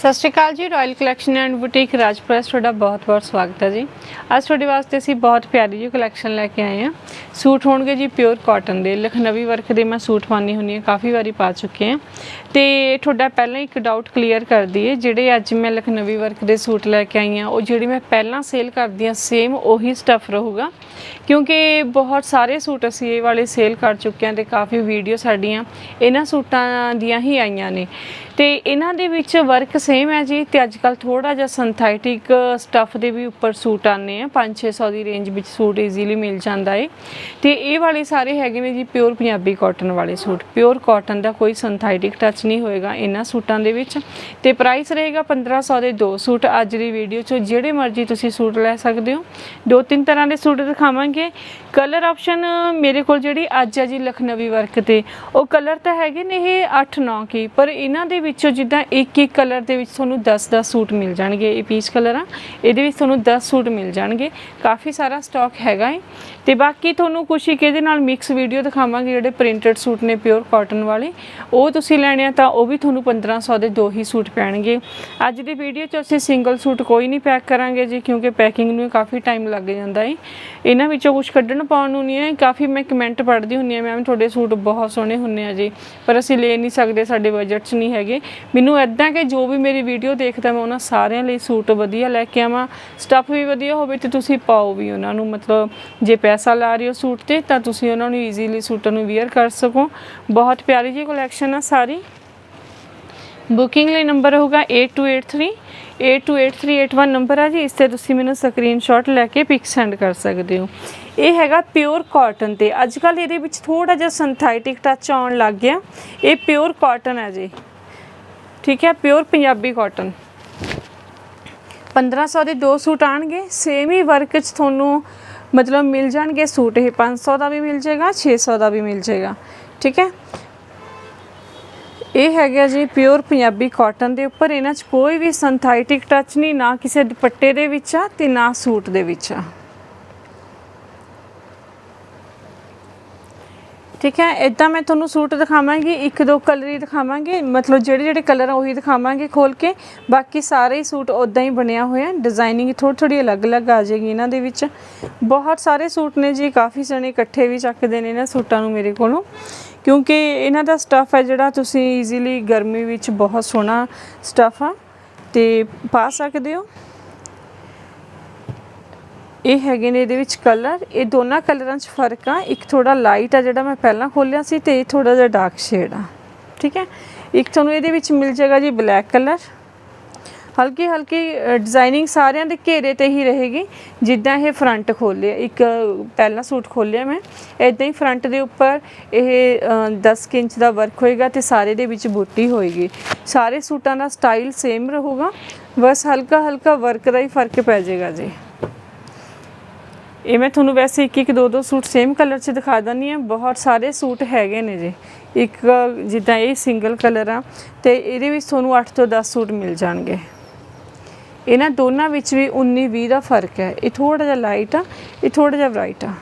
ਸਤਿ ਸ਼੍ਰੀ ਅਕਾਲ ਜੀ ਰਾਇਲ ਕਲੈਕਸ਼ਨ ਐਂਡ ਬੁਟੀਕ ਰਾਜਪ੍ਰੈਸ ਤੁਹਾਡਾ ਬਹੁਤ-ਬਹੁਤ ਸਵਾਗਤ ਹੈ ਜੀ। ਅੱਜ ਤੁਹਾਡੇ ਵਾਸਤੇ ਅਸੀਂ ਬਹੁਤ ਪਿਆਰੀ ਜਿਹੀ ਕਲੈਕਸ਼ਨ ਲੈ ਕੇ ਆਏ ਹਾਂ। ਸੂਟ ਹੋਣਗੇ ਜੀ ਪਿਓਰ ਕਾਟਨ ਦੇ। ਲਖਨਵੀ ਵਰਕ ਦੇ ਮੈਂ ਸੂਟ ਪਾਉਂਦੀ ਹੁੰਦੀ ਹਾਂ, ਕਾਫੀ ਵਾਰੀ ਪਾ ਚੁੱਕੇ ਹਾਂ। ਤੇ ਤੁਹਾਡਾ ਪਹਿਲਾਂ ਇੱਕ ਡਾਊਟ ਕਲੀਅਰ ਕਰ ਦਈਏ ਜਿਹੜੇ ਅੱਜ ਮੈਂ ਲਖਨਵੀ ਵਰਕ ਦੇ ਸੂਟ ਲੈ ਕੇ ਆਈ ਹਾਂ, ਉਹ ਜਿਹੜੀ ਮੈਂ ਪਹਿਲਾਂ ਸੇਲ ਕਰਦੀ ਹਾਂ ਸੇਮ ਉਹੀ ਸਟੱਫ ਰਹੂਗਾ। ਕਿਉਂਕਿ ਬਹੁਤ ਸਾਰੇ ਸੂਟ ਅਸੀਂ ਇਹ ਵਾਲੇ ਸੇਲ ਕਰ ਚੁੱਕੇ ਹਾਂ ਤੇ ਕਾਫੀ ਵੀਡੀਓ ਸਾਡੀਆਂ ਇਹਨਾਂ ਸੂਟਾਂ ਦੀਆਂ ਹੀ ਆਈਆਂ ਨੇ। ਤੇ ਇਹਨਾਂ ਦੇ ਵਿੱਚ ਵਰਕ ਸੇਮ ਹੈ ਜੀ ਤੇ ਅੱਜ ਕੱਲ ਥੋੜਾ ਜਿਹਾ ਸਿੰਥੈਟਿਕ ਸਟੱਫ ਦੇ ਵੀ ਉੱਪਰ ਸੂਟ ਆਨੇ ਆ। 5-600 ਦੀ ਰੇਂਜ ਵਿੱਚ ਸੂਟ ਈਜ਼ੀਲੀ ਮਿਲ ਜਾਂਦਾ ਏ। ਤੇ ਇਹ ਵਾਲੇ ਸਾਰੇ ਹੈਗੇ ਨੇ ਜੀ ਪਿਓਰ ਪੰਜਾਬੀ ਕਾਟਨ ਵਾਲੇ ਸੂਟ। ਪਿਓਰ ਕਾਟਨ ਦਾ ਕੋਈ ਸਿੰਥੈਟਿਕ ਟੱਚ ਨਹੀਂ ਹੋਏਗਾ ਇਹਨਾਂ ਸੂਟਾਂ ਦੇ ਵਿੱਚ। ਤੇ ਪ੍ਰਾਈਸ ਰਹੇਗਾ 1500 ਦੇ ਦੋ ਸੂਟ। ਅੱਜ ਦੀ ਵੀਡੀਓ 'ਚ ਜਿਹੜੇ ਮਰਜ਼ੀ ਤੁਸੀਂ ਸੂਟ ਲੈ ਸਕਦੇ ਹੋ। ਦੋ ਤਿੰਨ ਤਰ੍ਹਾਂ ਦੇ ਸੂਟ ਦਿਖਾਵਾਂਗੇ। ਕਲਰ ਆਪਸ਼ਨ ਮੇਰੇ ਕੋਲ ਜਿਹੜੀ ਅੱਜ ਹੈ ਜੀ ਲਖਨਵੀ ਵਰਕ ਤੇ, ਉਹ ਕਲਰ ਤਾਂ ਹੈਗੇ ਨੇ ਇਹ 8-9 ਕੀ, ਪਰ ਇਹਨਾਂ ਦੇ ਵਿੱਚੋਂ ਜਿੱਦਾਂ ਇੱਕ ਇੱਕ ਕਲਰ ਦੇ ਵਿੱਚ ਤੁਹਾਨੂੰ 10-10 ਸੂਟ ਮਿਲ ਜਾਣਗੇ, ਇਹ ਪੀਚ ਕਲਰ ਆ। ਇਹਦੇ ਵਿੱਚ ਤੁਹਾਨੂੰ 10 ਸੂਟ ਮਿਲ ਜਾਣਗੇ। ਕਾਫੀ ਸਾਰਾ ਸਟਾਕ ਹੈਗਾ ਹੈ ਤੇ ਬਾਕੀ ਤੁਹਾਨੂੰ ਕੁਛ ਇੱਕ ਇਹਦੇ ਨਾਲ ਮਿਕਸ ਵੀਡੀਓ ਦਿਖਾਵਾਂਗੇ, ਜਿਹੜੇ ਪ੍ਰਿੰਟਡ ਸੂਟ ਨੇ ਪਿਓਰ ਕਾਟਨ ਵਾਲੇ। ਉਹ ਤੁਸੀਂ ਲੈਣੇ ਆ ਤਾਂ ਉਹ ਵੀ ਤੁਹਾਨੂੰ 1500 ਦੇ ਦੋ ਹੀ ਸੂਟ ਪੈਣਗੇ। ਅੱਜ ਦੀ ਵੀਡੀਓ 'ਚ ਅਸੀਂ ਸਿੰਗਲ ਸੂਟ ਕੋਈ ਨਹੀਂ ਪੈਕ ਕਰਾਂਗੇ ਜੀ, ਕਿਉਂਕਿ ਪੈਕਿੰਗ ਨੂੰ ਕਾਫੀ ਟਾਈਮ ਲੱਗ ਜਾਂਦਾ ਹੈ ਇਹਨਾਂ ਵਿੱਚੋਂ ਕੁਝ ਕੱਢਣ ਪਾਉਣ ਨੂੰ ਨਹੀਂ ਹੈ। ਕਾਫੀ ਮੈਂ ਕਮੈਂਟ ਪੜ੍ਹਦੀ ਹੁੰਨੀ ਆ ਮੈਮ, ਤੁਹਾਡੇ ਸੂਟ ਬਹੁਤ ਸੋਹਣੇ ਹੁੰਨੇ ਆ ਜੀ। ਪਰ ਅਸੀਂ ਲੈ ਨਹੀਂ ਸਕਦੇ, ਸਾਡੇ ਬਜਟ 'ਚ ਨਹੀਂ ਹੈਗੇ। ਮੈਨੂੰ ਐਦਾਂ ਕਿ ਜੋ ਵੀ ਮੇਰੀ ਵੀਡੀਓ ਦੇਖਦਾ ਮੈਂ ਉਹਨਾਂ ਸਾਰਿਆਂ ਲਈ ਸੂਟ ਵਧੀਆ ਲੈ ਕੇ ਆਵਾਂ। ਸਟੱਫ ਵੀ ਵਧੀਆ ਹੋਵੇ ਤੇ ਤੁਸੀਂ ਪਾਓ ਵੀ ਉਹਨਾਂ ਨੂੰ। ਮਤਲਬ ਜੇ ਪੈਸਾ ਲਾ ਰਹੇ ਹੋ ਸੂਟ ਤੇ ਤਾਂ ਤੁਸੀਂ ਉਹਨਾਂ ਨੂੰ ਈਜ਼ੀਲੀ ਸੂਟਾਂ ਨੂੰ ਵੇਅਰ ਕਰ ਸਕੋ। ਬਹੁਤ ਪਿਆਰੀ ਜੀ ਕਲੈਕਸ਼ਨ ਆ ਸਾਰੀ। ਬੁਕਿੰਗ ਲਈ ਨੰਬਰ ਹੋਊਗਾ 8283 828381 ਨੰਬਰ ਆ ਜੀ। ਇਸ ਤੇ ਤੁਸੀਂ ਮੈਨੂੰ ਸਕਰੀਨਸ਼ਾਟ ਲੈ ਕੇ ਪਿਕ ਸੈਂਡ ਕਰ ਸਕਦੇ ਹੋ। ਇਹ ਹੈਗਾ ਪਿਓਰ ਕਾਟਨ ਤੇ। ਅੱਜ ਕੱਲ ਇਹਦੇ ਵਿੱਚ ਥੋੜਾ ਜਿਹਾ ਸਿੰਥੈਟਿਕ ਟੱਚ ਆਉਣ ਲੱਗ ਗਿਆ। ਇਹ ਪਿਓਰ ਕਾਟਨ ਹੈ ਜੀ। ਠੀਕ ਹੈ ਪਿਓਰ ਪੰਜਾਬੀ ਕਾਟਨ 1500 ਦੇ ਦੋ ਸੂਟ ਆਣਗੇ ਸੇਮ ਹੀ ਵਰਕ 'ਚ ਤੁਹਾਨੂੰ ਮਤਲਬ ਮਿਲ ਜਾਣਗੇ ਸੂਟ, ਇਹ 500 ਦਾ ਵੀ ਮਿਲ ਜਾਏਗਾ 600 ਦਾ ਵੀ ਮਿਲ ਜਾਏਗਾ, ਠੀਕ ਹੈ। ਇਹ ਹੈਗਾ ਜੀ ਪਿਓਰ ਪੰਜਾਬੀ ਕਾਟਨ ਦੇ ਉੱਪਰ, ਇਹਨਾਂ 'ਚ ਕੋਈ ਵੀ ਸਿੰਥੈਟਿਕ ਟੱਚ ਨਹੀਂ, ਨਾ ਕਿਸੇ ਦੁਪੱਟੇ ਦੇ ਵਿੱਚ ਆ ਤੇ ਨਾ ਸੂਟ ਦੇ ਵਿੱਚ ਆ। ਠੀਕ ਹੈ ਇਦਾਂ ਮੈਂ ਤੁਹਾਨੂੰ ਸੂਟ ਦਿਖਾਵਾਂਗੀ, ਇੱਕ ਦੋ ਕਲਰ ਹੀ ਦਿਖਾਵਾਂਗੇ, ਮਤਲਬ ਜਿਹੜੇ ਜਿਹੜੇ ਕਲਰ ਆ ਉਹੀ ਦਿਖਾਵਾਂਗੇ ਖੋਲ ਕੇ, ਬਾਕੀ ਸਾਰੇ ਹੀ ਸੂਟ ਉਦਾਂ ਹੀ ਬਣਿਆ ਹੋਇਆ, ਡਿਜ਼ਾਈਨਿੰਗ ਥੋੜੀ ਥੋੜੀ ਅਲੱਗ-ਅਲੱਗ ਆ ਜਾਏਗੀ ਇਹਨਾਂ ਦੇ ਵਿੱਚ। ਬਹੁਤ ਸਾਰੇ ਸੂਟ ਨੇ ਜੀ, ਕਾਫੀ ਸਣੇ ਇਕੱਠੇ ਵੀ ਚੱਕਦੇ ਨੇ ਇਹਨਾਂ ਸੂਟਾਂ ਨੂੰ ਮੇਰੇ ਕੋਲੋਂ, ਕਿਉਂਕਿ ਇਹਨਾਂ ਦਾ ਸਟੱਫ ਹੈ ਜਿਹੜਾ ਤੁਸੀਂ ਈਜ਼ੀਲੀ ਗਰਮੀ ਵਿੱਚ ਬਹੁਤ ਸੋਹਣਾ ਸਟੱਫ ਆ, ਤੇ ਪਾ ਸਕਦੇ ਹੋ। ਇਹ ਹੈਗੇ ਨੇ ਇਹਦੇ ਵਿੱਚ ਕਲਰ ਇਹ ਦੋਨਾਂ ਕਲਰਾਂ 'ਚ ਫ਼ਰਕ ਆ। ਇੱਕ ਥੋੜਾ ਲਾਈਟ ਆ ਜਿਹੜਾ ਮੈਂ ਪਹਿਲਾਂ ਖੋਲਿਆ ਸੀ ਤੇ ਇਹ ਥੋੜਾ ਜਿਹਾ ਡਾਰਕ ਸ਼ੇਡ ਆ। ਠੀਕ ਹੈ? ਇੱਕ ਤੁਹਾਨੂੰ ਇਹਦੇ ਵਿੱਚ ਮਿਲ ਜਾਏਗਾ ਜੀ ਬਲੈਕ ਕਲਰ ਹਲਕੀ ਹਲਕੀ ਡਿਜ਼ਾਈਨਿੰਗ ਸਾਰਿਆਂ ਦੇ ਘੇਰੇ ਤੇ ਹੀ ਰਹੇਗੀ। ਜਿੱਦਾਂ ਇਹ ਫਰੰਟ ਖੋਲਿਆ ਇੱਕ ਪਹਿਲਾ ਸੂਟ ਖੋਲਿਆ ਮੈਂ। ਇਦਾਂ ਹੀ ਫਰੰਟ ਦੇ ਉੱਪਰ ਇਹ ਅ, 10 ਇੰਚ ਦਾ ਵਰਕ ਹੋਏਗਾ ਤੇ ਸਾਰੇ ਦੇ ਵਿੱਚ ਬੂਟੀ ਹੋਏਗੀ। ਸਾਰੇ ਸੂਟਾਂ ਦਾ ਸਟਾਈਲ ਸੇਮ ਰਹੂਗਾ। ਬਸ ਹਲਕਾ ਹਲਕਾ ਵਰਕ ਦਾ ਹੀ ਫ਼ਰਕ ਪੈ ਜਾਏਗਾ ਜੀ। ਇਹ ਮੈਂ ਤੁਹਾਨੂੰ ਵੈਸੇ ਇੱਕ ਇੱਕ ਦੋ ਦੋ ਸੂਟ ਸੇਮ ਕਲਰ 'ਚ ਦਿਖਾ ਦਿੰਦੀ ਆ ਬਹੁਤ ਸਾਰੇ ਸੂਟ ਹੈਗੇ ਨੇ ਜੀ। ਇੱਕ ਜਿੱਦਾਂ ਇਹ ਸਿੰਗਲ ਕਲਰ ਆ ਤੇ ਇਹਦੇ ਵਿੱਚ ਤੁਹਾਨੂੰ 8 ਤੋਂ 10 ਸੂਟ ਮਿਲ ਜਾਣਗੇ। ਇਹਨਾਂ ਦੋਨਾਂ ਵਿੱਚ ਵੀ 19 20 ਦਾ ਫ਼ਰਕ ਹੈ। ਇਹ ਥੋੜਾ ਜਿਹਾ ਲਾਈਟ ਆ, ਇਹ ਥੋੜਾ ਜਿਹਾ ਬ੍ਰਾਈਟ ਆ।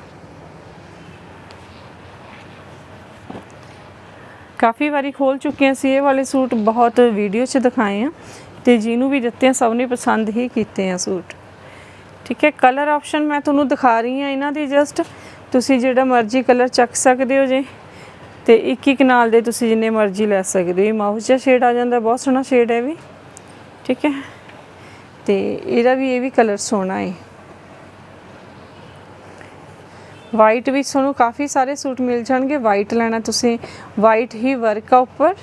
ਕਾਫੀ ਵਾਰੀ ਖੋਲ ਚੁੱਕੇ ਸੀ ਇਹ ਵਾਲੇ ਸੂਟ। ਬਹੁਤ ਵੀਡੀਓ 'ਚ ਦਿਖਾਏ ਆ ਤੇ ਜਿਹਨੂੰ ਵੀ ਦਿੱਤੇ ਆ, ਸਭ ਨੇ ਪਸੰਦ ਹੀ ਕੀਤੇ ਆ ਸੂਟ। ਠੀਕ ਹੈ ਕਲਰ ਆਪਸ਼ਨ ਮੈਂ ਤੁਹਾਨੂੰ ਦਿਖਾ ਰਹੀ ਹਾਂ ਇਹਨਾਂ ਦੀ ਜਸਟ ਤੁਸੀਂ ਜਿਹੜਾ ਮਰਜ਼ੀ ਕਲਰ ਚੱਕ ਸਕਦੇ ਹੋ ਜੇ। ਤੇ ਇੱਕ ਇੱਕ ਨਾਲ ਦੇ ਤੁਸੀਂ ਜਿੰਨੇ ਮਰਜ਼ੀ ਲੈ ਸਕਦੇ ਹੋ। ਇਹ ਮਾਊਸ ਜਿਹਾ ਸ਼ੇਡ ਆ ਜਾਂਦਾ, ਬਹੁਤ ਸੋਹਣਾ ਸ਼ੇਡ ਹੈ ਵੀ। ਠੀਕ ਹੈ। ਤੇ ਇਹਦਾ ਵੀ ਇਹ ਵੀ ਕਲਰ ਸੋਹਣਾ ਹੈ। ਵਾਈਟ ਵਿੱਚ ਤੁਹਾਨੂੰ ਕਾਫੀ ਸਾਰੇ ਸੂਟ ਮਿਲ ਜਾਣਗੇ। ਵਾਈਟ ਲੈਣਾ ਤੁਸੀਂ। ਵਾਈਟ ਹੀ ਵਰਕ ਆ ਉੱਪਰ।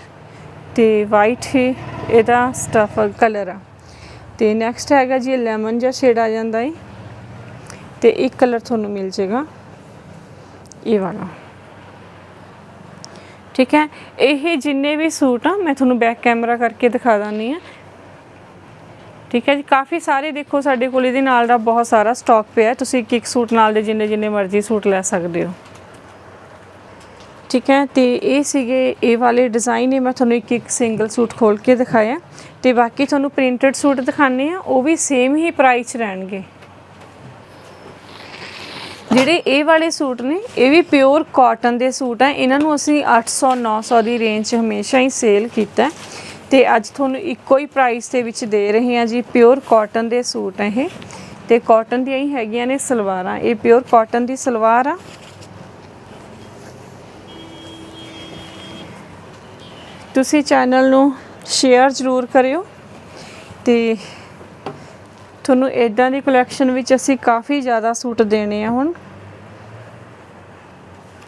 ਤੇ ਵਾਈਟ ਹੀ ਇਹਦਾ ਸਟਫ ਕਲਰ ਆ। ਤੇ ਨੈਕਸਟ ਹੈਗਾ ਜੀ ਲੈਮਨ ਜਿਹਾ ਸ਼ੇਡ ਆ ਜਾਂਦਾ ਹੈ। ਤੇ ਇੱਕ ਕਲਰ ਤੁਹਾਨੂੰ ਮਿਲ ਜਾਏਗਾ ਇਹ ਵਾਲਾ। ਠੀਕ ਹੈ? ਇਹ ਜਿੰਨੇ ਵੀ ਸੂਟ ਆ, ਮੈਂ ਤੁਹਾਨੂੰ ਬੈਕ ਕੈਮਰਾ ਕਰਕੇ ਦਿਖਾ ਦਾਂਨੀ ਆ ਠੀਕ ਹੈ ਜੀ? ਕਾਫੀ ਸਾਰੇ ਦੇਖੋ ਸਾਡੇ ਕੋਲ ਇਹਦੇ ਨਾਲ ਦਾ ਬਹੁਤ ਸਾਰਾ ਸਟਾਕ ਪਿਆ। ਤੁਸੀਂ ਇੱਕ ਇੱਕ ਸੂਟ ਨਾਲ ਦੇ ਜਿੰਨੇ ਜਿੰਨੇ ਮਰਜ਼ੀ ਸੂਟ ਲੈ ਸਕਦੇ ਹੋ। ਠੀਕ ਹੈ? ਤੇ ਇਹ ਸੀਗੇ ਇਹ ਵਾਲੇ ਡਿਜ਼ਾਈਨ ਇਹ ਮੈਂ ਤੁਹਾਨੂੰ ਇੱਕ ਇੱਕ ਸਿੰਗਲ ਸੂਟ ਖੋਲ ਕੇ ਦਿਖਾਇਆ। ਤੇ ਬਾਕੀ ਤੁਹਾਨੂੰ ਪ੍ਰਿੰਟਡ ਸੂਟ ਦਿਖਾਣੇ ਆ ਉਹ ਵੀ ਸੇਮ ਹੀ ਪ੍ਰਾਈਸ 'ਚ ਰਹਿਣਗੇ। ਜਿਹੜੇ ਇਹ ਵਾਲੇ ਸੂਟ ਨੇ, ਇਹ ਵੀ ਪਿਓਰ ਕਾਟਨ ਦੇ ਸੂਟ ਆ। ਇਹਨਾਂ ਨੂੰ ਅਸੀਂ 800 900 ਦੀ ਰੇਂਜ 'ਚ ਹਮੇਸ਼ਾ ਹੀ ਸੇਲ ਕੀਤਾ ਹੈ। ਤੇ ਅੱਜ ਤੁਹਾਨੂੰ ਇੱਕੋ ਹੀ ਪ੍ਰਾਈਸ ਦੇ ਵਿੱਚ ਦੇ ਰਹੇ ਹਾਂ ਜੀ ਪਿਓਰ ਕਾਟਨ ਦੇ ਸੂਟ ਆ ਇਹ। ਤੇ ਕਾਟਨ ਦੀਆਂ ਹੀ ਹੈਗੀਆਂ ਨੇ ਸਲਵਾਰਾਂ। ਇਹ ਪਿਓਰ ਕਾਟਨ ਦੀ ਸਲਵਾਰ ਆ। ਤੁਸੀਂ ਚੈਨਲ ਨੂੰ ਸ਼ੇਅਰ ਜ਼ਰੂਰ ਕਰਿਓ। ਤੇ ਤੁਹਾਨੂੰ ਇਦਾਂ ਦੀ ਕਲੈਕਸ਼ਨ ਵਿੱਚ ਅਸੀਂ ਕਾਫੀ ਜ਼ਿਆਦਾ ਸੂਟ ਦੇਣੇ ਆ ਹੁਣ।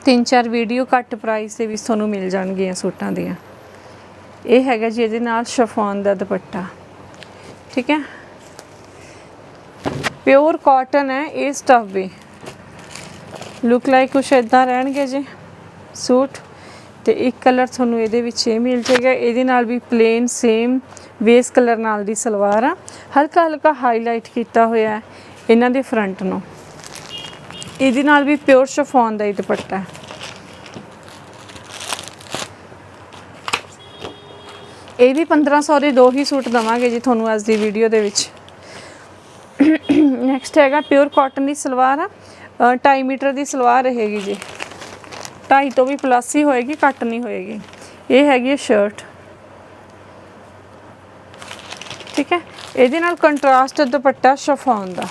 ਤਿੰਨ ਚਾਰ ਵੀਡੀਓ ਘੱਟ ਪ੍ਰਾਈਸ ਦੇ ਵਿੱਚ ਤੁਹਾਨੂੰ ਮਿਲ ਜਾਣਗੀਆਂ ਸੂਟਾਂ ਦੀਆਂ। ਇਹ ਹੈਗਾ ਜੀ ਇਹਦੇ ਨਾਲ ਸ਼ਫੋਨ ਦਾ ਦੁਪੱਟਾ। ਠੀਕ ਹੈ? ਪਿਓਰ ਕਾਟਨ ਹੈ, ਇਹ ਸਟਫ ਵੀ। ਲੁੱਕ ਲਾਈਕ ਕੁਛ ਇਦਾਂ ਰਹਿਣਗੇ ਜੀ, ਸੂਟ। ਤੇ ਇੱਕ ਕਲਰ ਤੁਹਾਨੂੰ ਇਹਦੇ ਵਿੱਚ ਇਹ ਮਿਲ ਜਾਏਗਾ। ਇਹਦੇ ਨਾਲ ਵੀ ਪਲੇਨ ਸੇਮ ਵੇਸ ਕਲਰ ਨਾਲ ਦੀ ਸਲਵਾਰ ਆ। ਹਲਕਾ ਹਲਕਾ ਹਾਈਲਾਈਟ ਕੀਤਾ ਹੋਇਆ ਹੈ, ਇਹਨਾਂ ਦੇ ਫਰੰਟ ਨੂੰ। ਇਹਦੇ ਨਾਲ ਵੀ ਪਿਓਰ ਸ਼ਫੋਨ ਦਾ ਹੀ ਦੁਪੱਟਾ ਹੈ। ਇਹ ਵੀ 1500 ਦੇ ਦੋ ਹੀ ਸੂਟ ਦਵਾਂਗੇ ਜੀ ਤੁਹਾਨੂੰ ਅੱਜ ਦੀ ਵੀਡੀਓ ਦੇ ਵਿੱਚ। ਨੈਕਸਟ ਹੈਗਾ ਪਿਓਰ ਕਾਟਨ ਦੀ ਸਲਵਾਰ ਆ। 2.5 ਮੀਟਰ ਦੀ ਸਲਵਾਰ ਰਹੇਗੀ ਜੀ। 2.5 ਤੋਂ ਵੀ ਪਲੱਸ ਹੀ ਹੋਏਗੀ, ਘੱਟ ਨਹੀਂ ਹੋਏਗੀ। ਇਹ ਹੈਗੀ ਹੈ ਸ਼ਰਟ ਠੀਕ ਹੈ? ਇਹਦੇ ਨਾਲ ਕੰਟਰਾਸਟ ਦੁਪੱਟਾ ਸ਼ਫੋਨ ਦਾ।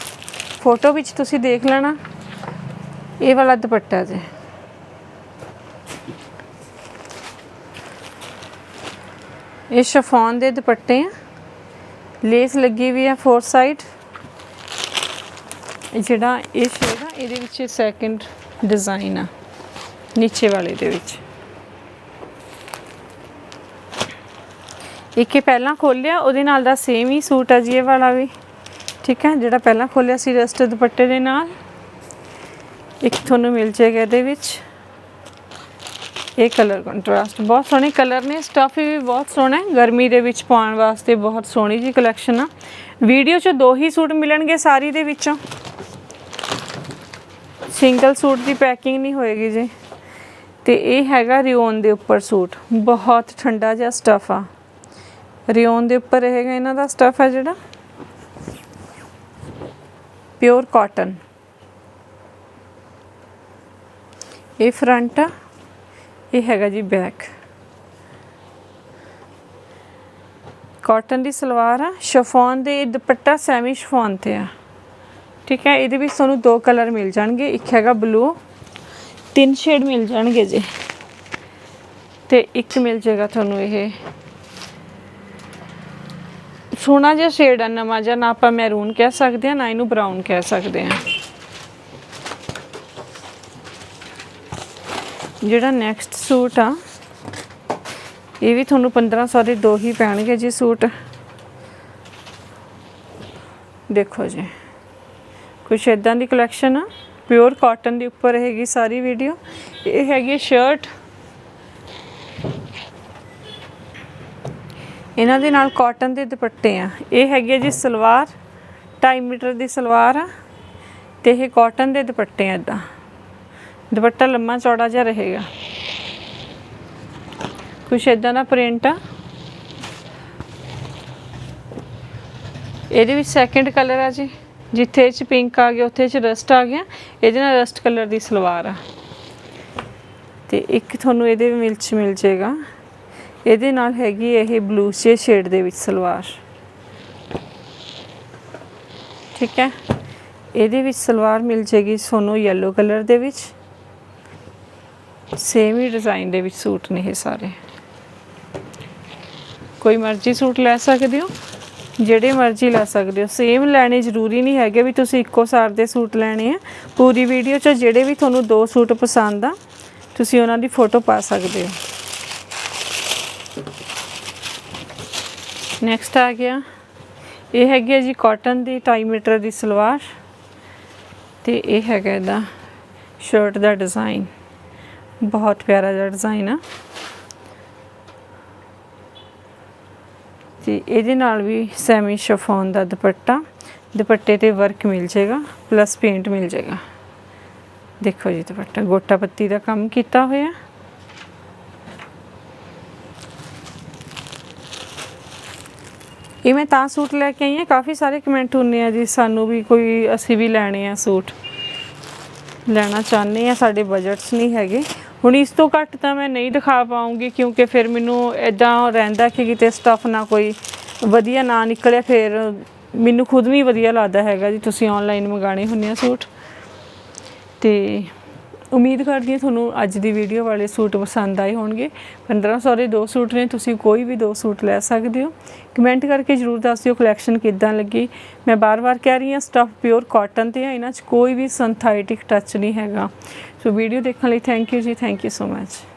ਫੋਟੋ ਵਿੱਚ ਤੁਸੀਂ ਦੇਖ ਲੈਣਾ। ਇਹ ਵਾਲਾ ਦੁਪੱਟਾ ਜੀ। ਇਹ ਸ਼ਫੋਨ ਦੇ ਦੁਪੱਟੇ ਆ। ਲੇਸ ਲੱਗੀ ਵੀ ਆ ਫੋਰ ਸਾਈਡ। ਜਿਹੜਾ ਇਹ ਸ਼ੇਡ ਆ, ਇਹਦੇ ਵਿੱਚ ਸੈਕਿੰਡ ਡਿਜ਼ਾਈਨ ਆ, ਨੀਚੇ ਵਾਲੇ ਦੇ ਵਿੱਚ। ਇੱਕ ਇਹ ਪਹਿਲਾਂ ਖੋਲਿਆ, ਉਹਦੇ ਨਾਲ ਦਾ ਸੇਮ ਹੀ ਸੂਟ ਆ ਜੀ, ਇਹ ਵਾਲਾ ਵੀ। ਠੀਕ ਹੈ ਜਿਹੜਾ ਪਹਿਲਾਂ ਖੋਲਿਆ ਸੀ ਰਸਟ ਦੁਪੱਟੇ ਦੇ ਨਾਲ। ਇੱਕ ਤੁਹਾਨੂੰ ਮਿਲ ਜਾਏਗਾ ਇਹਦੇ ਵਿੱਚ। ਇਹ ਕਲਰ ਕੰਟਰਾਸਟ ਬਹੁਤ ਸੋਹਣੇ ਕਲਰ ਨੇ। ਸਟਫ ਵੀ ਬਹੁਤ ਸੋਹਣਾ ਹੈ। ਗਰਮੀ ਦੇ ਵਿੱਚ ਪਾਉਣ ਵਾਸਤੇ ਬਹੁਤ ਸੋਹਣੀ ਜੀ ਕਲੈਕਸ਼ਨ ਆ। ਵੀਡੀਓ 'ਚ ਦੋ ਹੀ ਸੂਟ ਮਿਲਣਗੇ ਸਾਰੀ ਦੇ ਵਿੱਚੋਂ। ਸਿੰਗਲ ਸੂਟ ਦੀ ਪੈਕਿੰਗ ਨਹੀਂ ਹੋਏਗੀ ਜੀ। ਤੇ ਇਹ ਹੈਗਾ ਰਿਓਨ ਦੇ ਉੱਪਰ ਸੂਟ। ਬਹੁਤ ਠੰਡਾ ਜਿਹਾ ਸਟਫ ਆ। ਰਿਓਨ ਦੇ ਉੱਪਰ ਰਹੇਗਾ ਇਹਨਾਂ ਦਾ ਸਟਫ ਹੈ ਜਿਹੜਾ। ਪਿਓਰ ਕਾਟਨ ਇਹ ਫਰੰਟ ਆ। ਇਹ ਹੈਗਾ ਜੀ ਬੈਕ ਕਾਟਨ ਦੀ ਸਲਵਾਰ ਆ। ਸ਼ਫੋਨ ਦੇ ਦੁਪੱਟਾ ਸੈਮੀ ਸ਼ਫੋਨ ਤੇ ਆ। ਠੀਕ ਹੈ, ਇਹਦੇ ਵਿੱਚ ਤੁਹਾਨੂੰ ਦੋ ਕਲਰ ਮਿਲ ਜਾਣਗੇ। ਇੱਕ ਹੈਗਾ ਬਲੂ ਤਿੰਨ ਸ਼ੇਡ ਮਿਲ ਜਾਣਗੇ ਜੀ। ਤੇ ਇੱਕ ਮਿਲ ਜਾਏਗਾ ਤੁਹਾਨੂੰ ਇਹ। ਸੋਹਣਾ ਜਿਹਾ ਸ਼ੇਡ ਆ, ਨਵਾਂ ਜਿਹਾ। ਨਾ ਆਪਾਂ ਮੈਰੂਨ ਕਹਿ ਸਕਦੇ ਆ ਨਾ ਇਹਨੂੰ ਬਰਾਊਨ ਕਹਿ ਸਕਦੇ ਆ ਜਿਹੜਾ ਨੈਕਸਟ ਸੂਟ ਆ, ਇਹ ਵੀ ਤੁਹਾਨੂੰ 1500 ਦੇ ਦੋ ਹੀ ਪੈਣਗੇ ਜੀ ਸੂਟ ਦੇਖੋ ਜੀ, ਕੁਛ ਇਦਾਂ ਦੀ ਕਲੈਕਸ਼ਨ ਆ ਪਿਓਰ ਕਾਟਨ ਦੇ ਉੱਪਰ ਹੈਗੀ ਸਾਰੀ ਵੀਡੀਓ ਇਹ ਹੈਗੀ ਸ਼ਰਟ ਇਹਨਾਂ ਦੇ ਨਾਲ ਕਾਟਨ ਦੇ ਦੁਪੱਟੇ ਆ। ਇਹ ਹੈਗੀ ਆ ਜੀ ਸਲਵਾਰ 2.5 ਮੀਟਰ ਦੀ ਸਲਵਾਰ ਆ, ਤੇ ਇਹ ਕਾਟਨ ਦੇ ਦੁਪੱਟੇ ਆ ਇਦਾਂ ਦੁਪੱਟਾ ਲੰਮਾ, ਚੌੜਾ ਜਿਹਾ ਰਹੇਗਾ। ਕੁਛ ਇਦਾਂ ਦਾ ਪ੍ਰਿੰਟ ਆ। ਇਹਦੇ ਵਿੱਚ ਸੈਕੰਡ ਕਲਰ ਆ ਜੀ। ਜਿੱਥੇ ਚ ਪਿੰਕ ਆ ਗਿਆ, ਉੱਥੇ ਚ ਰਸਟ ਆ ਗਿਆ। ਇਹਦੇ ਨਾਲ ਰਸਟ ਕਲਰ ਦੀ ਸਲਵਾਰ ਆ। ਤੇ ਇੱਕ ਤੁਹਾਨੂੰ ਇਹਦੇ ਵਿੱਚ ਮਿਲ ਜਾਏਗਾ। ਇਹਦੇ ਨਾਲ ਹੈਗੀ ਇਹ ਬਲੂ ਸੇ ਸ਼ੇਡ ਦੇ ਵਿੱਚ ਸਲਵਾਰ। ਠੀਕ ਹੈ? ਇਹਦੇ ਵਿੱਚ ਸਲਵਾਰ ਮਿਲ ਜੇਗੀ ਤੁਹਾਨੂੰ ਯੈਲੋ ਕਲਰ ਦੇ ਵਿੱਚ। ਸੇਮ ਹੀ ਡਿਜ਼ਾਈਨ ਦੇ ਵਿੱਚ ਸੂਟ ਨੇ ਇਹ ਸਾਰੇ। ਕੋਈ ਮਰਜ਼ੀ ਸੂਟ ਲੈ ਸਕਦੇ ਹੋ, ਜਿਹੜੇ ਮਰਜ਼ੀ ਲੈ ਸਕਦੇ ਹੋ। ਸੇਮ ਲੈਣੇ ਜ਼ਰੂਰੀ ਨਹੀਂ ਹੈਗੇ ਵੀ ਤੁਸੀਂ ਇੱਕੋ ਸਾਰ ਦੇ ਸੂਟ ਲੈਣੇ ਆ। ਪੂਰੀ ਵੀਡੀਓ 'ਚ ਜਿਹੜੇ ਵੀ ਤੁਹਾਨੂੰ ਦੋ ਸੂਟ ਪਸੰਦ ਆ, ਤੁਸੀਂ ਉਹਨਾਂ ਦੀ ਫੋਟੋ ਪਾ ਸਕਦੇ ਹੋ। ਨੈਕਸਟ ਆ ਗਿਆ। ਇਹ ਹੈਗੀ ਹੈ ਜੀ ਕਾਟਨ ਦੀ 2.5 ਮੀਟਰ ਦੀ ਸਲਵਾਰ। ਤੇ ਇਹ ਹੈਗਾ ਇਹਦਾ ਸ਼ਰਟ ਦਾ ਡਿਜ਼ਾਈਨ ਬਹੁਤ ਪਿਆਰਾ ਜਿਹਾ ਡਿਜ਼ਾਈਨ ਆ। ਤੇ ਇਹਦੇ ਨਾਲ ਵੀ ਸੈਮੀ ਸ਼ਫੋਨ ਦਾ ਦੁਪੱਟਾ। ਦੁਪੱਟੇ ਤੇ ਵਰਕ ਮਿਲ ਜਾਏਗਾ ਪਲੱਸ ਪੇਂਟ ਮਿਲ ਜਾਏਗਾ। ਦੇਖੋ ਜੀ ਦੁਪੱਟਾ ਗੋਟਾ ਪੱਤੀ ਦਾ ਕੰਮ ਕੀਤਾ ਹੋਇਆ। ਇਹ ਮੈਂ ਤਾਂ ਸੂਟ ਲੈ ਕੇ ਆਈ ਹਾਂ, ਕਾਫੀ ਸਾਰੇ ਕਮੈਂਟ ਹੁੰਨੇ ਆ ਜੀ, ਸਾਨੂੰ ਵੀ ਕੋਈ, ਅਸੀਂ ਵੀ ਲੈਣੇ ਆ ਸੂਟ। ਲੈਣਾ ਚਾਹੁੰਦੇ ਆ, ਸਾਡੇ ਬਜਟਸ ਨਹੀਂ ਹੈਗੇ। ਹੁਣ ਇਸ ਤੋਂ ਘੱਟ ਤਾਂ ਮੈਂ ਨਹੀਂ ਦਿਖਾ ਪਾਉਂਗੀ ਕਿਉਂਕਿ ਫਿਰ ਮੈਨੂੰ ਇਦਾਂ ਰਹਿੰਦਾ ਕਿ ਕਿਤੇ ਸਟਫ ਨਾ ਕੋਈ ਵਧੀਆ ਨਾ ਨਿਕਲਿਆ ਫਿਰ ਮੈਨੂੰ ਖੁਦ ਵੀ ਵਧੀਆ ਲੱਗਦਾ ਹੈਗਾ ਜੀ। ਤੁਸੀਂ ਆਨਲਾਈਨ ਮੰਗਾਣੇ ਹੁੰਦੇ ਆ ਸੂਟ। ਤੇ ਉਮੀਦ ਕਰਦੀ ਹਾਂ ਤੁਹਾਨੂੰ ਅੱਜ ਦੀ ਵੀਡੀਓ ਵਾਲੇ ਸੂਟ ਪਸੰਦ ਆਏ ਹੋਣਗੇ। 1500 ਦੇ ਦੋ ਸੂਟ ਨੇ, ਤੁਸੀਂ ਕੋਈ ਵੀ ਦੋ ਸੂਟ ਲੈ ਸਕਦੇ ਹੋ। ਕਮੈਂਟ ਕਰਕੇ ਜਰੂਰ ਦੱਸ ਦਿਓ ਕਲੈਕਸ਼ਨ ਕਿੱਦਾਂ ਲੱਗੀ। ਮੈਂ ਬਾਰ-ਬਾਰ ਕਹਿ ਰਹੀ ਹਾਂ ਸਟਫ ਪਿਓਰ ਕਾਟਨ ਤੇ ਹੈ ਇਹਨਾਂ 'ਚ ਕੋਈ ਵੀ ਸਿੰਥੈਟਿਕ ਟੱਚ ਨਹੀਂ ਹੈਗਾ। ਸੋ ਵੀਡੀਓ ਦੇਖਣ ਲਈ ਥੈਂਕ ਯੂ ਜੀ ਥੈਂਕ ਯੂ ਸੋ ਮੱਚ